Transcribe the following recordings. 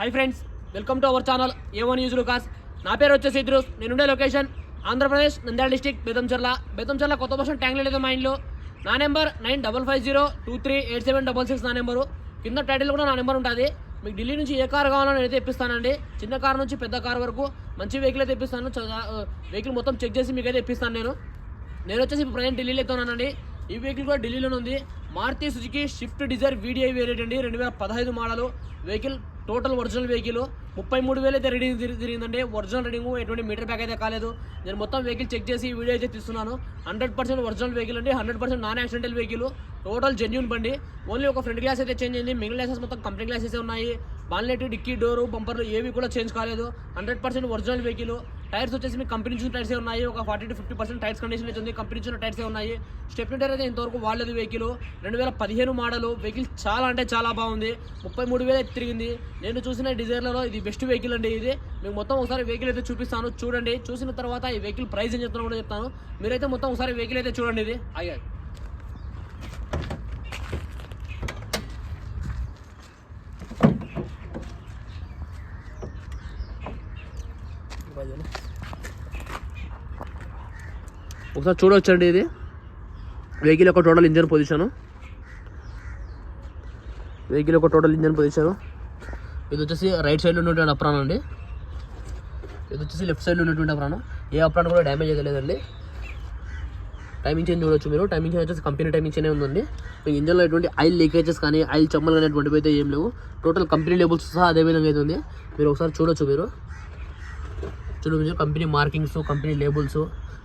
Hi friends welcome to our channel A one use లుకాస్ నా పేరు వచ్చేసి ఇద్రూస్ నేనుండే లొకేషన్ ఆంధ్రప్రదేశ్ నంద్యాల డిస్టిక్ బెదంచర్ల బెదంచర్ల కొత్త బస్ ట్యాంక్ లేదు మా ఇంట్లో నా number nine double five zero two three eight seven double six నా నెంబరు కింద టైటిల్ కూడా నా నెంబర్ ఉంటుంది. మీకు ఢిల్లీ నుంచి ఏ కార్ కావాలో నేనైతే ఇప్పిస్తానండి. చిన్న కార్ నుంచి పెద్ద కార్ వరకు మంచి వెహికల్ అయితే ఇప్పిస్తాను. వెహికల్ మొత్తం చెక్ చేసి మీకు అయితే ఇప్పిస్తాను నేను. నేను వచ్చేసి ఇప్పుడు ప్రజెంట్ ఢిల్లీలో అవుతున్నానండి ఉన్నానండి. ఈ వెహికల్ కూడా ఢిల్లీలోనే ఉంది. Maruti Suzuki Swift Dzire VDi variant అండి. రెండు వేల పదహైదు model vehicle total original vehicle ముప్పై మూడు వేలు అయితే రీడింగ్ తిరిగి- తిరిగిందండి. ఒరిజినల్ రీడింగ్ ఎటువంటి మీటర్ బ్యాక్ అయితే కాలేదు. నేను మొత్తం వెహికల్ చెక్ చేసి వీడియో అయితే తీస్తున్నాను. హండ్రెడ్ పర్సెంట్ ఒరిజినల్ వెహికల్ అండి. Hundred percent non accidental vehicle total genuine బండి. ఓన్లీ ఒక ఫ్రంట్ గ్లాస్ అయితే చేంజ్ అయింది. మిగిలిన గ్లాసెస్ మొత్తం కంపెనీ గ్లాసెస్ ఉన్నాయి. బాన్లెట్ డిక్కీ డోరు బంపర్లు ఏవి కూడా చేంజ్ కాలేదు. Hundred percent original vehicle tyres వచ్చేసి మీకు కంపెనీ నుంచి టైర్సే ఉన్నాయి? ఒక forty to fifty percent tyres condition అయితే ఉంది. కంపెనీ నుంచి టైర్సే ఉన్నాయి? స్టెప్ని టైర్ అయితే ఇంతవరకు వాడలేదు వెహికల్. రెండు వేల పదిహేను మోడల్. వెహికల్ చాలా అంటే చాలా బాగుంది. ముప్పై మూడు వేలు తిరిగింది. నేను చూసిన డిజైర్లలో ఇది బెస్ట్ వెహికల్ అండి ఇది. మీకు మొత్తం ఒకసారి వెహికల్ అయితే చూపిస్తాను. చూడండి. చూసిన తర్వాత ఈ వెహికల్ ప్రైస్ ఏం చెప్తాను కూడా చెప్తాను. మీరైతే మొత్తం ఒకసారి వెహికల్ అయితే చూడండి ఇది. అయ్యా ఒకసారి చూడవచ్చండి ఇది. వెహికల్ యొక్క టోటల్ ఇంజన్ పొజిషను. వెహికల్ యొక్క టోటల్ ఇంజన్ పొజిషను. ఇది వచ్చేసి రైట్ సైడ్లో ఉన్నటువంటి అప్రాన్ అండి. ఇది వచ్చేసి లెఫ్ట్ సైడ్లో ఉన్నటువంటి అప్రాన్ ఏ అప్రాన్ కూడా డ్యామేజ్ అయ్యలేదండి. టైమింగ్ చేంజ్ చూడొచ్చు మీరు. టైమింగ్ చేంజ్ వచ్చేసి కంపెనీ టైమింగ్ చేనే ఉందండి. మీకు ఇంజన్లో ఎటువంటి ఆయిల్ లీకేజెస్ కానీ ఆయిల్ చెమ్మలు కానీ అటువంటివి అయితే ఏం లేవు. టోటల్ కంపెనీ లేబుల్స్ సహా అదే విధంగా అయితే ఉంది. మీరు ఒకసారి చూడొచ్చు మీరు. చూడవచ్చు కంపెనీ మార్కింగ్స్ కంపెనీ లేబుల్స్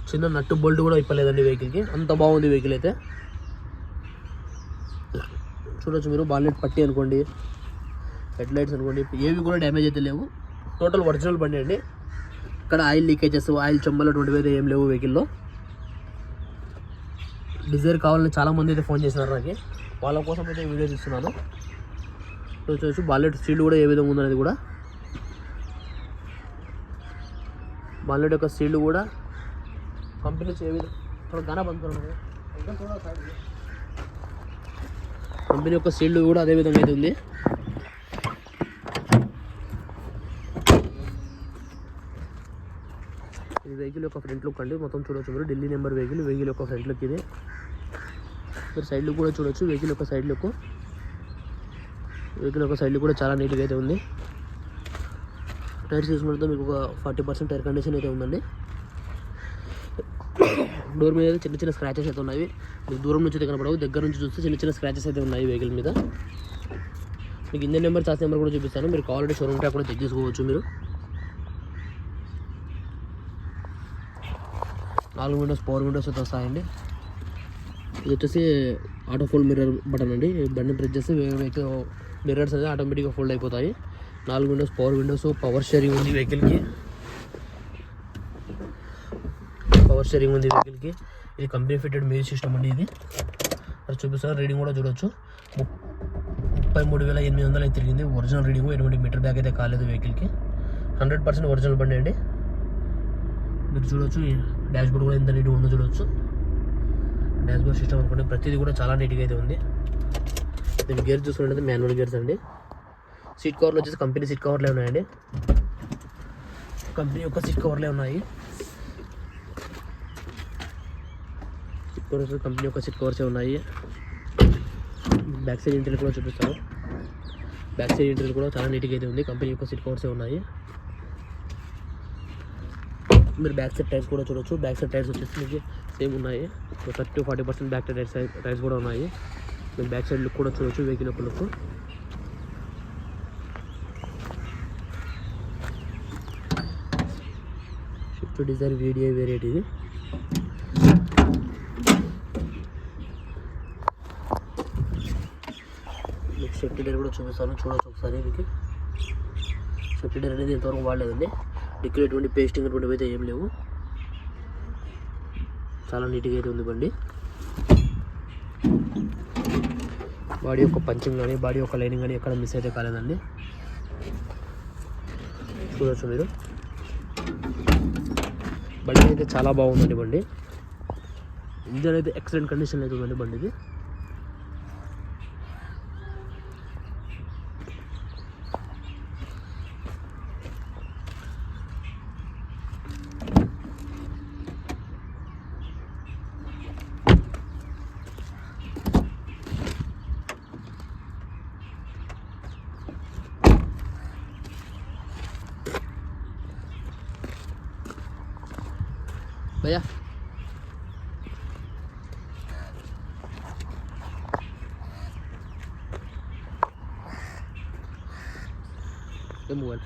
చిన్న నట్టు బోల్ట్ కూడా ఇప్పలేదండి వెహికల్కి అంత బాగుంది వెహికల్ అయితే. చూడొచ్చు మీరు బాలెట్ పట్టి అనుకోండి హెడ్ లైట్స్ అనుకోండి ఏవి కూడా డ్యామేజ్ అయితే లేవు. టోటల్ ఒరిజినల్ బండి అండి. ఇక్కడ ఆయిల్ లీకేజెస్ ఆయిల్ చెమ్మలు అటువంటివి అయితే ఏం లేవు వెహికల్లో డిజైర్ కావాలని చాలామంది అయితే ఫోన్ చేసినారు నాకు. వాళ్ళ కోసం అయితే వీడియో ఇస్తున్నాను చూడొచ్చు బాలెట్ సీడ్ కూడా ఏ విధంగా ఉందనేది కూడా. బాలుడి యొక్క సీళ్ళు కూడా కంపెనీ ఏ విధంగా కంపెనీ యొక్క సీళ్ళు కూడా అదే విధంగా అయితే ఉంది. ఇది వెహికల్ యొక్క ఫ్రంట్ లుక్ అండి. మొత్తం చూడొచ్చు మీరు. ఢిల్లీ నెంబర్ వెహికల్ వెహికల్ యొక్క ఫ్రంట్ లుక్ ఇది. మీరు సైడ్ లుక్ కూడా చూడొచ్చు. వెహికల్ యొక్క సైడ్ లుక్. వెహికల్ యొక్క సైడ్ లుక్ కూడా చాలా నీట్గా అయితే ఉంది. టైర్స్ చూసుకుంటే మీకు ఒక ఫార్టీ పర్సెంట్ టైర్ కండిషన్ అయితే ఉందండి. డోర్ మీద అయితే చిన్న చిన్న స్క్రాచెస్ అయితే ఉన్నాయి. మీకు దూరం నుంచి అయితే కనపడవు దగ్గర నుంచి చూస్తే చిన్న చిన్న స్క్రాచెస్ అయితే ఉన్నాయి వెహికల్ మీద. మీకు ఇంజన్ నెంబర్ చార్జ్ నెంబర్ కూడా చూపిస్తాను. మీరు కావాలంటే షోరూమ్ ట్యాప్ కూడా చెక్ చేసుకోవచ్చు మీరు. నాలుగు విండోస్ పవర్ విండోస్ అయితే వస్తాయండి. ఇది వచ్చేసి ఆటో ఫోల్డ్ మిర్రర్ బటన్ అండి. బండి ప్రెస్ చేస్తే వెహికల్ మిర్రర్స్ అనేది ఆటోమేటిక్గా ఫోల్డ్ అయిపోతాయి. నాలుగు windows power windows power steering ఉంది వెహికల్కి పవర్ షేరింగ్ ఉంది వెహికల్కి ఇది కంపెనీ ఫిటెడ్ మ్యూజిక్ సిస్టమ్ అండి ఇది. అది చూపిస్తారు రీడింగ్ కూడా చూడొచ్చు. ముప్పై మూడు వేల ఎనిమిది వందలు అయితే తిరిగింది. ఒరిజినల్ రీడింగ్ ఎటువంటి మీటర్ బ్యాగ్ అయితే కాలేదు వెహికల్కి హండ్రెడ్ పర్సెంట్ ఒరిజినల్ బండి అండి. మీరు చూడొచ్చు డాష్ బోర్డ్ కూడా ఎంత నీట్గా ఉందో చూడొచ్చు. డాష్ బోర్డ్ సిస్టమ్ అనుకోండి ప్రతిదీ కూడా చాలా నీట్గా అయితే ఉంది. దీని గేర్ చూసుకున్నట్లయితే మాన్యువల్ గేర్స్ అండి. సీట్ కవర్లు వచ్చేసి కంపెనీ సీట్ కవర్లే ఉన్నాయండి. కంపెనీ యొక్క సీట్ కవర్లే ఉన్నాయి. సీట్ కవర్స్ కంపెనీ యొక్క సీట్ కవర్సే ఉన్నాయి. బ్యాక్ సైడ్ ఇంటర్లు కూడా చూపిస్తాను. బ్యాక్ సైడ్ ఇంటర్లు కూడా చాలా నీట్గా అయితే ఉంది. కంపెనీ యొక్క సీట్ కవర్సే ఉన్నాయి. మీరు బ్యాక్ సైడ్ టైర్స్ కూడా చూడొచ్చు. బ్యాక్ సైడ్ టైర్స్ వచ్చేసి మీకు సేమ్ ఉన్నాయి. Thirty forty percent back side tyres tyres కూడా ఉన్నాయి. మీరు బ్యాక్ సైడ్ లుక్ కూడా చూడొచ్చు వెహికల్ యొక్క look. Swift Dzire VDi variant ఇది మీకు షిఫ్ట్ డేర్ కూడా చూపిస్తాను. చూడొచ్చు ఒకసారి మీకు. షిఫ్ట్ డేర్ అనేది ఇంతవరకు వాడలేదండి. డిక్కీలో ఎటువంటి పేస్టింగ్ అటువంటివి అయితే ఏం లేవు. చాలా నీట్గా అయితే ఉంది బండి. బాడీ యొక్క పంచింగ్ కానీ బాడీ యొక్క లైనింగ్ కానీ ఎక్కడ మిస్ అయితే కాలేదండి. చూడొచ్చు మీరు. బండి అయితే చాలా బాగుందండి బండి. ఇంజన్ అయితే ఎక్సలెంట్ కండిషన్ అయితే ఉందండి బండిది. భయ్యా మూవాలి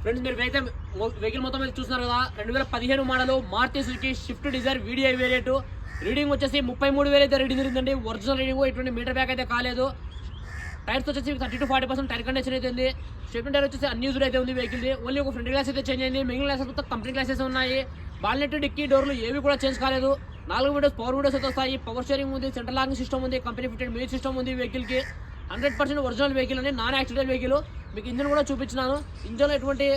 ఫ్రెండ్స్ మీరు వెహికల్ వెహికల్ మొత్తం చూస్తున్నారు కదా రెండు వేల పదిహేను model Maruti Suzuki Swift Dzire VDi variant reading వచ్చేసి ముప్పై మూడు వేలు అయితే రీడింగ్ జరిగిందండి. ఒరిజినల్ రీడింగ్ ఇటువంటి మీటర్ బ్యాక్ అయితే కాలేదు. టైర్స్ వచ్చేసి thirty to forty percent tyre condition అయితే ఉంది. స్టెప్ని టైర్ వచ్చేసి అన్యూజ్డ్ అయితే ఉంది వెహికల్ది ఓన్లీ ఒక ఫ్రంట్ గ్లాస్ అయితే చేంజ్ అయింది. మిగిలిన గ్లాసెస్ మొత్తం కంపెనీ గ్లాసెస్ ఉన్నాయి. బాల్నెట్ డిక్కీ డోర్లు ఏవి కూడా చేంజ్ కాలేదు. నాలుగు విండోస్ పవర్ విండోస్ అయితే వస్తాయి. పవర్ స్టీరింగ్ ఉంది సెంట్రల్ లాకింగ్ సిస్టమ్ ఉంది కంపెనీ ఫిటెడ్ మ్యూజిక్ సిస్టమ్ ఉంది వెహికల్కి హండ్రెడ్ పర్సెంట్ ఒరిజినల్ వెహికల్ అండి. నాన్ యాక్సిడెంట్ వెహికల్ మీకు ఇంజన్ కూడా చూపించినాను. ఇంజన్లో ఎటువంటి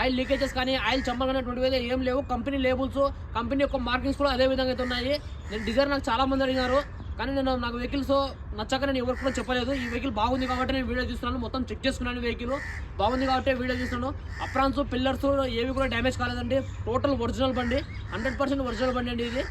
ఆయిల్ లీకేజెస్ కానీ ఆయిల్ చంపలు కానీ అటువంటివి ఏం లేవు. కంపెనీ లేబుల్స్ కంపెనీ యొక్క మార్కింగ్స్ కూడా అదే విధంగా అయితే ఉన్నాయి. నేను డిజైర్ నాకు చాలా మంది అడిగినారు. కానీ నేను నాకు వెహికల్స్ నచ్చక నేను ఎవరికి కూడా చెప్పలేదు. ఈ వెహికల్ బాగుంది కాబట్టి నేను వీడియో చూస్తున్నాను మొత్తం చెక్ చేసుకున్నాను వెహికల్. బాగుంది కాబట్టి వీడియో చూస్తున్నాను అప్రాన్స్ పిల్లర్స్ ఏవి కూడా డ్యామేజ్ కాలేదండి. టోటల్ ఒరిజినల్ బండి హండ్రెడ్ పర్సెంట్ ఒరిజినల్ బండి అండి ఇది.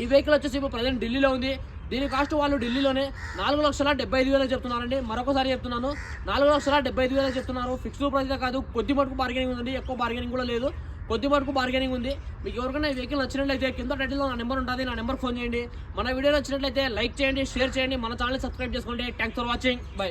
ఈ వెహికల్ వచ్చేసి ఇప్పుడు ప్రజెంట్ ఢిల్లీలో ఉంది. దీని కాస్ట్ వాళ్ళు ఢిల్లీలోనే నాలుగు లక్షల డెబ్బై ఐదు వేలకు చెప్తున్నారండి. మరొకసారి చెప్తున్నాను. నాలుగు లక్షల డెబ్బై ఐదు వేలకు చెప్తున్నారు. ఫిక్స్డ్ ప్రైస్ కాదు కొద్ది మటుకు బార్గెనింగ్ ఉందండి. ఎక్కువ బార్గెనింగ్ కూడా లేదు. కొద్ది మటుకు బార్గెనింగ్ ఉంది. మీకు ఎవరికైనా ఈ వెహికల్ నచ్చినట్లయితే కింద టైటిల్లో నా నెంబర్ ఉంటుంది. నా నెంబర్ ఫోన్ చేయండి. మన వీడియో నచ్చినట్లయితే లైక్ చేయండి షేర్ చేయండి. మన ఛానల్ సబ్స్క్రైబ్ చేసుకోండి. Thanks for watching bye